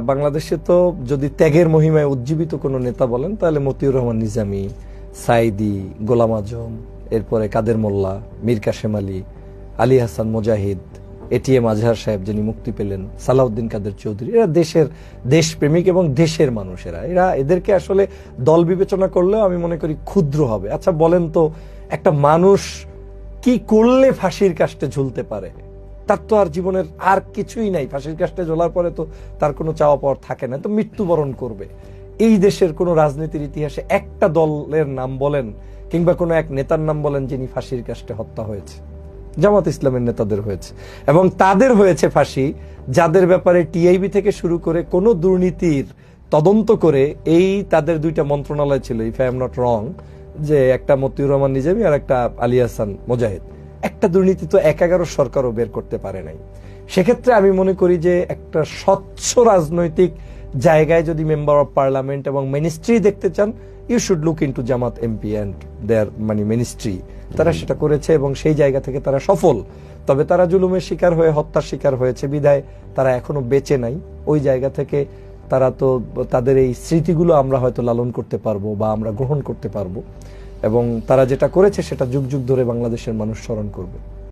বাংলাদেশে তো যদি ত্যাগের মহিমায় উজ্জীবিত কোনো নেতা বলেন, তাহলে মতিউর রহমান, নিজামী সাইদি গোলাম আজম, এরপরে কাদের মোল্লা, মীর কাশেম আলী আলী হাসান মুজাহিদ এটিএম আজহার সাহেব যিনি মুক্তি পেলেন, সালাউদ্দিন কাদের চৌধুরী, এরা দেশের দেশপ্রেমিক এবং দেশের মানুষেরা। এরা এদেরকে আসলে দল বিবেচনা করলেও আমি মনে করি ক্ষুদ্র হবে। আচ্ছা বলেন তো, একটা মানুষ কি করলে ফাঁসির কাষ্টে ঝুলতে পারে? তার তো আর জীবনের আর কিছুই নাই। ফাঁসির কাষ্টে ঝোলার পরে তো তার কোনো চাওয়া পাওয়ার থাকে না। তো মৃত্যুবরণ করবে। এই দেশের কোনো রাজনীতির ইতিহাসে একটা দলের নাম বলেন কিংবা কোনো এক নেতার নাম বলেন যিনি ফাঁসির কাষ্টে হত্যা হয়েছে। জামাত ইসলামের নেতাদের হয়েছে। এবং তাদের হয়েছে ফাঁসি, যাদের ব্যাপারে টিআইবি থেকে শুরু করে কোনো দুর্নীতির তদন্ত করে এই তাদের দুইটা মন্ত্রণালয় ছিল, if I am not wrong, যে একটা মতিউর রহমান নিজামী আর একটা আলী হাসান মোজাহিদ। একটা দুর্নীতি তো এক এগারো সরকারও বের করতে পারে নাই। সেক্ষেত্রে আমি মনে করি যে একটা স্বচ্ছ রাজনৈতিক জায়গায় যদি মেম্বার অফ পার্লামেন্ট এবং মিনিস্ট্রি দেখতে চান you should look into Jamaat MP and there মানে মিনিস্ট্রি তারা সেটা করেছে এবং সেই জায়গা থেকে তারা সফল। তবে তারা জুলুমের শিকার হয়ে হত্যার শিকার হয়েছে। বিধায় তারা এখনও বেঁচে নাই। ওই জায়গা থেকে তারা তো তাদের এই স্মৃতিগুলো আমরা হয়তো লালন করতে পারব বা আমরা গ্রহণ করতে পারব। এবং তারা যেটা করেছে সেটা যুগ যুগ ধরে বাংলাদেশের মানুষ স্মরণ করবে।